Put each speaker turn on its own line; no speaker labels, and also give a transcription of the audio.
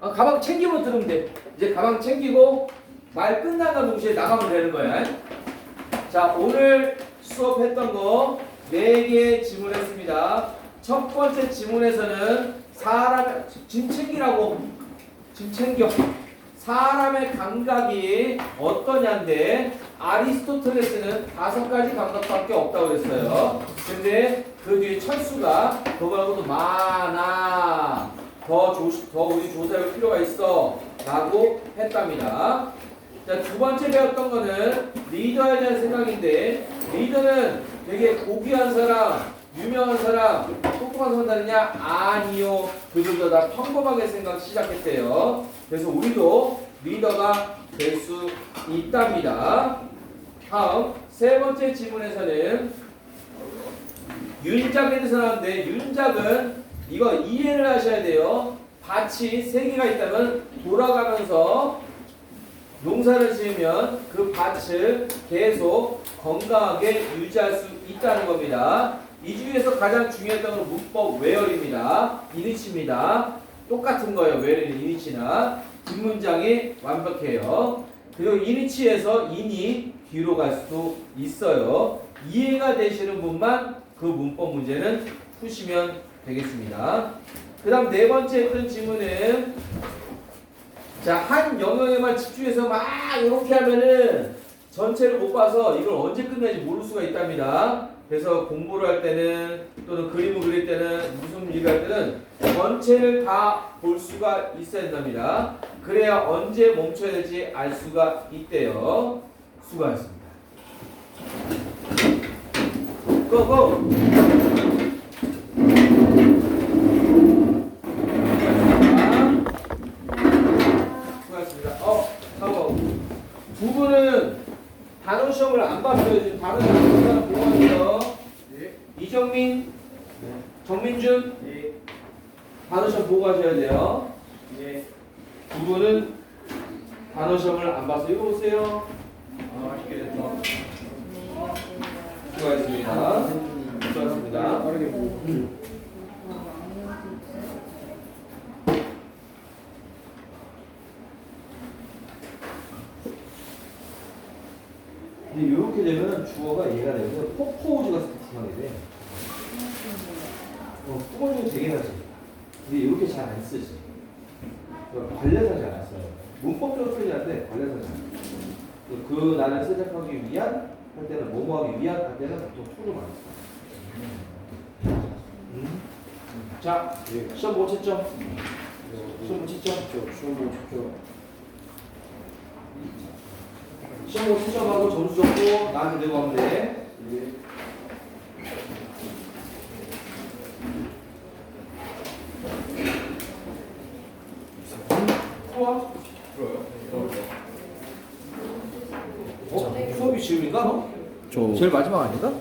아, 가방 챙기면 들으면 돼. 이제 가방 챙기고 말 끝난과 동시에 나가면 되는 거야. 자, 오늘 수업했던 거네개 지문했습니다. 첫 번째 지문에서는 사람 짐 챙기라고 짐 챙겨. 사람의 감각이 어떠냐인데 아리스토텔레스는 다섯 가지 감각밖에 없다고 그랬어요. 근데 그 뒤에 철수가 그거하고도 많아. 더, 조, 더 우리 조사할 필요가 있어. 라고 했답니다. 자, 두 번째 배웠던 거는 리더에 대한 생각인데, 리더는 되게 고귀한 사람, 유명한 사람, 똑똑한 사람이냐? 아니요. 그들도 다 평범하게 생각 시작했대요. 그래서 우리도 리더가 될 수 있답니다. 다음, 세 번째 지문에서는 윤작에 대해서 나왔는데, 윤작은 이거 이해를 하셔야 돼요. 밭이 세 개가 있다면 돌아가면서 농사를 지으면 그 밭을 계속 건강하게 유지할 수 있다는 겁니다. 이 중에서 가장 중요했던 건 문법 외열입니다. 이니치입니다. 똑같은 거예요. 외열이나 이니치나 뒷문장이 완벽해요. 그리고 이니치에서 인이 뒤로 갈 수도 있어요. 이해가 되시는 분만 그 문법 문제는 푸시면 되겠습니다. 그 다음 네 번째 했던 질문은 자, 한 영역에만 집중해서 막 이렇게 하면은 전체를 못 봐서 이걸 언제 끝내지 모를 수가 있답니다. 그래서 공부를 할 때는 또는 그림을 그릴 때는 무슨 일을 할 때는 전체를 다 볼 수가 있어야 된답니다. 그래야 언제 멈춰야 될지 알 수가 있대요. 수고하셨습니다. 고고! 수고하셨습니다. 어, 잠깐만. 두 분은 단어 시험을 안 봤어요. 지금 단어 시험 보고하세요. 이정민, 정민준, 단어 시험 보고 하셔야 돼요. 두 분은 단어 시험을 안 봤어요. 이거 보세요. 수고하셨습니다. 수고하셨습니다. 근데 이렇게 되면 주어가 얘가 되면서 포포우즈가 중요하게 돼. 어, 포포우즈 되게 잘 써. 근데 이렇게 잘 안 쓰지. 그러니까 관련사 잘 안 써요. 문법적으로 쓰지 않는데 관련사 잘 안 써요. 그- 그 나를 세작하기 위한 할 때는 뭐뭐하기 위한 할 때는 보통 토를 많이 써요. 음? 자, 시험 못 쳤죠? 시험 못 쳤죠? 시험 못 쳤죠 하고 점수 적고 나한테 내고 하면 돼. 좋아. 어? 수업이 지금인가 너?
저
제일 마지막 아닌가?